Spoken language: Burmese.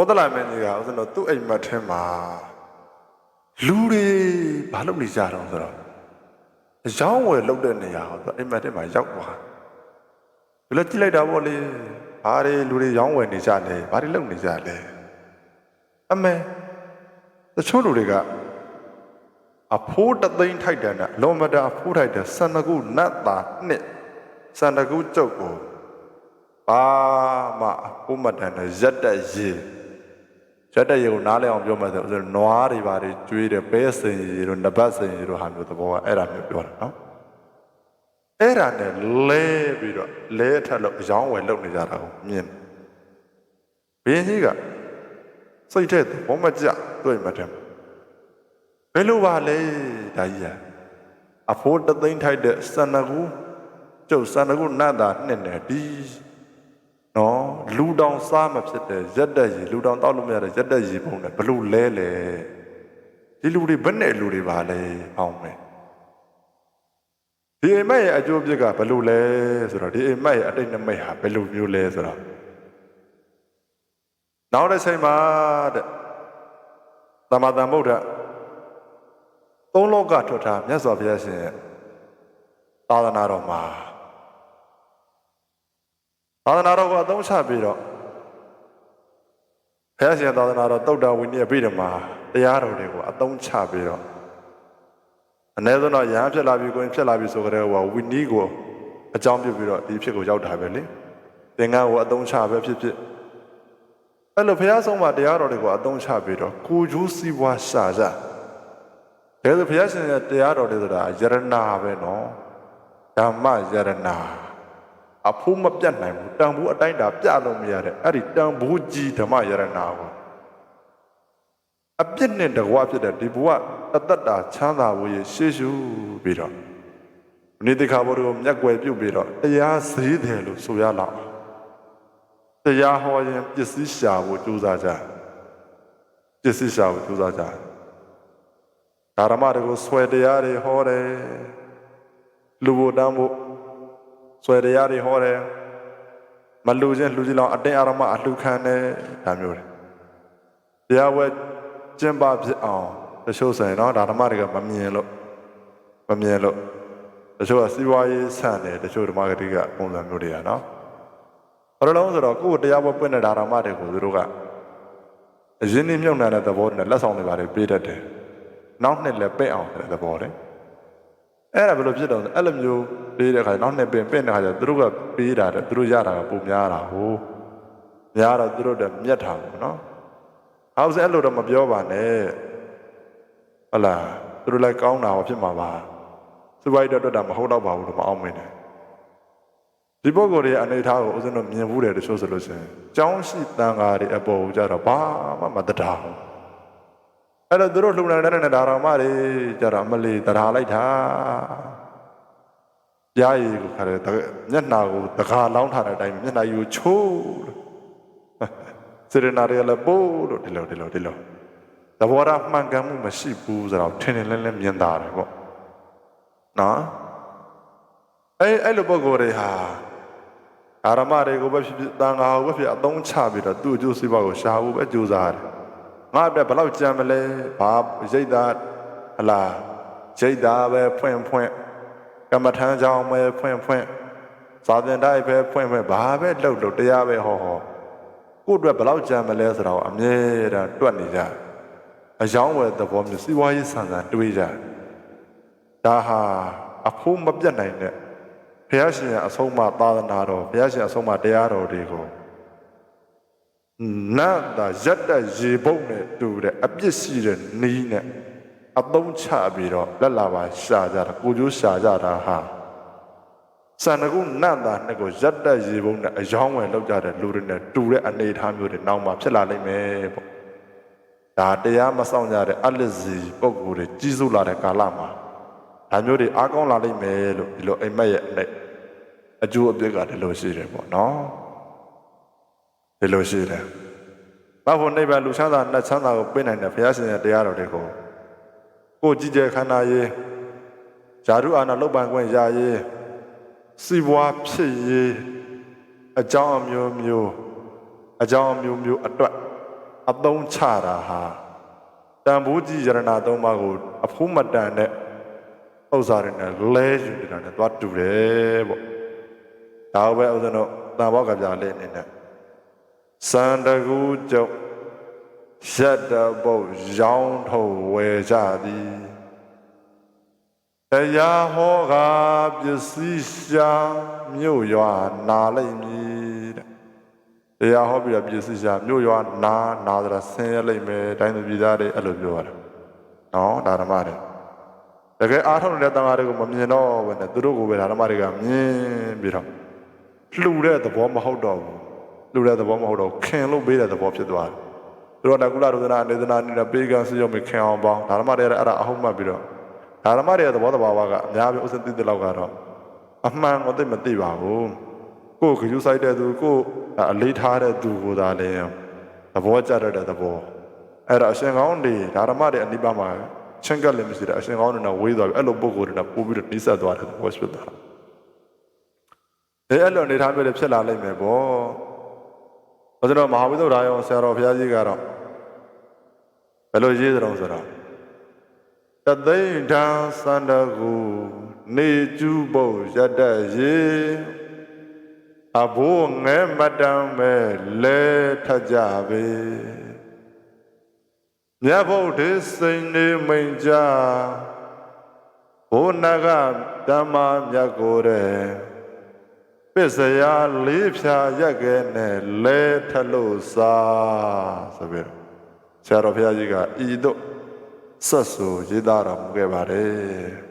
ဘောဒလာမင်းကြီးကဦးဇင်းတို့သူ့အိမ်မက်ထဲမှာလူတွေဘာလုပ်နေကြတော့ဆိုတော့အယောင်းဝယ်လုပ်တဲ့နေရာကိုသူအိမ်မက်ထဲမှာရောက်သွားဒီလိုကြည့်လိုက်တာပေါ့လေဘာတွေလူတွေရောင်းဝယ်နေကြလဲဘာတွေလုပ်နေကြလဲအမေတချို့လူတွေကအဖိုးတသိန်းထိုက်တယ်နဲ့လောမတာအဖိုးထိုက်တယ်စန္ဒကုနတ်တာနှစ်စန္ဒကုကျုပ်ကိုဘာမှအဖိုးမတန်တဲ့ရက်တက်ရေး ရက်တက်ရေးကိုနားလည်အောင်ပြောမှဆိုဦးဇင်းနွားတွေဘာတွေကျွေးတယ်ပဲစင်ရီတို့နဘတ်စင်ရီတို့ဟာမျိုးသဘောကအဲ့ဒါမျိုးပြောတာနော်အဲ့ဒါနဲ့လဲပြီးတော့လဲထက်လို့အယောင်းဝယ်လုပ်နေကြတာကိုမြင်ဘင်းကြီးကစိတ်ထဲသဘောမကျတွေ့မှတယ်ဘယ်လိုပါလဲဒါကြီးอ่ะအဖိုးတသိန်းထိုက်တဲ့စန္ဒကူကျုပ်စန္ဒကူနတ်တာနှစ်နဲ့ဒီ နော်လူတောင်စားမဖြစ်တဲ့ရက်တက်ကြီးလူတောင်တောက်လို့မရတဲ့ရက်တက်ကြီးပုံနဲ့ဘလို့လဲလဲဒီလူတွေဘယ်နဲ့လူတွေပါလဲအောင်မယ်ဒီအိမ်မက်ရဲ့အကျိုးပြစ်ကဘလို့လဲဆိုတော့ဒီအိမ်မက်ရဲ့အတိတ်နမိတ်ဟာဘယ်လိုမျိုးလဲဆိုတော့နောက်တစ်ချိန်မှာတဲ့သမတန်ဗုဒ္ဓသုံးလောကထွက်ထားမြတ်စွာဘုရားရှင်ရဲ့သာသနာတော်မှာ သာသနာတော်ကိုအသုံးချပြီးတော့ဘုရားရှင်သာသနာတော်တုတ်တာဝိနည်းပြည်တော်မှာတရားတော်တွေကိုအသုံးချပြီးတော့အ ਨੇ ဆုံးတော့ရဟန်းဖြစ်လာပြီကိုရင်ဖြစ်လာပြီဆိုကြတဲ့ဟိုဝိနည်းကိုအကြောင်းပြုပြီးတော့ဒီဖြစ်ကိုရောက်တာပဲလေသင်္ကန်းကိုအသုံးချပဲဖြစ်ဖြစ်အဲ့လိုဘုရားဆုံးမှာတရားတော်တွေကိုအသုံးချပြီးတော့ကိုကျိုးစီးပွားရှာကြဒါဆိုဘုရားရှင်ရဲ့တရားတော်တွေဆိုတာယရနာပဲနော်ဓမ္မယရနာ အဖို့မပြတ်နိုင်ဘူးတန်ဖိုးအတိုင်းတာပြလို့မရတဲ့အဲ့ဒီတန်ဖိုးကြီးဓမ္မယရနာကိုအပြစ်နဲ့တကွာဖြစ်တဲ့ဒီဘဝအတ္တတာချမ်းသာဖို့ရရှေ့ရှုပြီးတော့နိတိခါဘုရားကိုမျက်ွယ်ပြုတ်ပြီးတော့တရားဈေးတယ်လို့ဆိုရလောက်တရားဟောရင်ပစ္စည်းရှာဖို့ကြိုးစားကြပစ္စည်းရှာဖို့ကြိုးစားကြဓမ္မတွေကိုဆွဲတရားတွေဟောတယ်လူဘုတန်းဖို့ ဆွဲတရားတွေဟောတယ်မလူချင်းလူကြီးလောင်အတင်းအာရမအလှခံတယ်ဒါမျိုးတွေတရားဝဲကျင့်ပဖြစ်အောင်တချို့ဆိုရင်တော့ဒါဓမ္မတွေကမမြင်လို့မမြင်လို့တချို့ကစီးပွားရေးဆန့်တယ်တချို့ဓမ္မဂတိကပုံစံမျိုးတွေကနော်ဘာလို့လဲဆိုတော့ကိုယ်တရားဝဲပွင့်တဲ့ဓမ္မတွေကိုသူတို့ကအရင်နှမြုပ်နှံတဲ့သဘောနဲ့လက်ဆောင်တွေပါတယ်ပေးတတ်တယ်နောက်နှစ်လည်းပဲ့အောင်တဲ့သဘောလေ အဲ့ဒါဘယ်လိုဖြစ်တော့လဲအဲ့လိုမျိုးပေးတဲ့ခါနောက်နှစ်ပင်ပင့်တဲ့ခါကျသူတို့ကပေးတာတဲ့သူတို့ရတာကပုံများတာဟိုများတော့သူတို့တည်းမြတ်တာပေါ့နော်ဟောက်စအဲ့လိုတော့မပြောပါနဲ့ဟုတ်လားသူတို့လည်းကောင်းတာဟောဖြစ်မှာပါစူပိုက်တော့တွတ်တာမဟုတ်တော့ပါဘူးလို့မအောင်မင်းနဲ့ဒီပုဂ္ဂိုလ်ရဲ့အနေအထားကိုဦးဇင်းတို့မြင်ဘူးတယ်တချို့ဆိုလို့ရှိရင်ကြောင်းရှိတန်ဃာတွေအပေါ်ကိုကြတော့ဘာမှမတတာဘူး အဲ့တော့သူတို့လှူနိုင်တဲ့ဒါရမတွေကြတော့အမလီတရားလိုက်တာကြားရည်ကိုခါတယ်မျက်နှာကိုတကာလောင်းထားတဲ့အတိုင်းမျက်နှာကြီးကိုချိုးစေရနာတွေကလည်းပို့လို့ဒီလိုဒီလိုဒီလိုသဘောထားမှန်ကန်မှုမရှိဘူးဆိုတော့ထင်ထင်လင်းလင်းမြင်တာတယ်ပေါ့နော်အဲ့အဲ့လိုပုံကိုယ်တွေဟာအာရမတွေကိုပဲဖြစ်ဖြစ်တန်ခါကိုပဲဖြစ်အသုံးချပြီးတော့သူ့အကျိုးစီးပွားကိုရှာဖို့ပဲကြိုးစားတယ် ငါအတွက်ဘယ်လောက်ကြံမလဲဘာရိတ်တာဟလာရိတ်တာပဲဖွင့်ဖွင့်ကမ္မထမ်းကြောင်းပဲဖွင့်ဖွင့်သာသင်တိုင်းပဲဖွင့်ဖွင့်ဘာပဲလှုပ်လို့တရားပဲဟောဟောကိုယ့်အတွက်ဘယ်လောက်ကြံမလဲဆိုတော့အမြဲတမ်းတွက်နေကြအယောင်းဝယ်သဘောမျိုးစီးပွားရေးဆန်ဆန်တွေးကြဒါဟာအဖို့မပြတ်နိုင်တဲ့ဘုရားရှင်ရဲ့အဆုံးအမသာသနာတော်ဘုရားရှင်အဆုံးအမတရားတော်တွေကို နတ်တာရက်တက်ရေပုတ်နဲ့တူတဲ့အပြစ်ရှိတဲ့နီးနဲ့အသုံးချပြီးတော့လက်လာပါရှာကြတာကိုကျိုးရှာကြတာဟာစန္ဒကုနတ်တာနဲ့ကိုရက်တက်ရေပုတ်နဲ့အယောင်းဝယ်လောက်ကြတဲ့လူတွေနဲ့တူတဲ့အနေအထားမျိုးတွေနောက်မှဖြစ်လာနိုင်မယ်ပေါ့ဒါတရားမဆောင်ကြတဲ့အလစ်စီပုံကိုယ်တွေကြီးစုလာတဲ့ကာလမှာဒါမျိုးတွေအားကောင်းလာနိုင်မယ်လို့ဒီလိုအိမ်မက်ရဲ့အနေအကျိုးအပြစ်ကဒီလိုရှိတယ်ပေါ့နော် ဒီလိုရှိတယ်။ဘာဖို့နိဗ္ဗာန်လူချမ်းသာနဲ့ချမ်းသာကိုပြနိုင်တဲ့ဘုရားရှင်ရဲ့တရားတော်တွေကိုကိုယ်ကြည်ကြဲခန္ဓာရေးဇာတုအာနာလုတ်ပံခွင့်ရရေးစီပွားဖြစ်ရေးအကြောင်းအမျိုးမျိုးအကြောင်းအမျိုးမျိုးအတွက်အသုံးချတာဟာတန်ဖိုးကြီးယရနာသုံးပါးကိုအဖိုးမတန်တဲ့ဥစ္စာတွေနဲ့လဲယူနေတာနဲ့သွားတူတယ်ပေါ့ဒါပဲဥစဉ်တော့တန်ဘောကပြလေးအနေနဲ့ စန္ဒကူကျုပ်ရက်တပုတ်ရောင်းထုတ်ဝယ်ကြသည်တရားဟောကပစ္စည်းရှာမြို့ရွာနာလိုက်မည်တဲ့တရားဟောပြီးတော့ပြည့်စုံရှာမြို့ရွာနာနာသရာဆင်းရဲလိုက်မယ်တိုင်းသူပြည်သားတွေအဲ့လိုပြောရတယ်။နော်ဒါဓမ္မတွေတကယ်အားထုတ်နေတဲ့တန်ခါတွေကိုမမြင်တော့ဘဲနဲ့သူတို့ကိုပဲဓမ္မတွေကမြင်ပြီးတော့လှူတဲ့သဘောမဟုတ်တော့ဘူး လှူတဲ့သဘောမဟုတ်တော့ခင်လို့ပေးတဲ့သဘောဖြစ်သွားတယ်။သူတို့ကကုလရုဒနာနေသနာနေပေးကံစရုံမခင်အောင်ပေါင်းဓမ္မတွေအဲ့ဒါအဟုတ်မှတ်ပြီးတော့ဓမ္မတွေရဲ့သဘောတဘာဝကအများကြီးဥစဉ်သိတဲ့လောက်ကတော့အမှန်ကိုသိမသိပါဘူး။ကိုယ်ခရူးဆိုင်တဲ့သူကိုယ်အလေးထားတဲ့သူကိုသာလဲသဘောကျတတ်တဲ့သဘောအဲ့ဒါအရှင်ကောင်းတွေဓမ္မတွေအနိဗ္ဗာန်မှာချင်းကပ်လည်းမရှိတဲ့အရှင်ကောင်းတွေနဲ့ဝေးသွားပြီအဲ့လိုပုံကိုယ်တွေနဲ့ပို့ပြီးတော့နှိစက်သွားတဲ့သဘောဖြစ်သွားတာအဲအဲ့လိုအနေထားမျိုးတွေဖြစ်လာနိုင်မယ်ပေါ့ ဘုရားတော်မဟာဝိသုဒ္ဓရာယောဆရာတော်ဘုရားကြီးကတော့ဘယ်လိုရေးသလဲဆိုတော့တသိမ့်ထံစန္ဒကူနေကျူးပုတ်ရတ္တရေအဘိုးငဲမတမ်းပဲလဲထကြပဲမြတ်ဗုဒ္ဓစိန်နေမိန်ကြဘုနဂဓမ္မမြတ်ကိုယ်တဲ့ ပစ္စယလေးဖြာရက်ခဲနဲ့လဲထလို့စားဆိုပြီးတော့ဆရာတော်ဘုရားကြီးကဤသို့ဆက်ဆူရေးသားတော်မူခဲ့ပါတယ်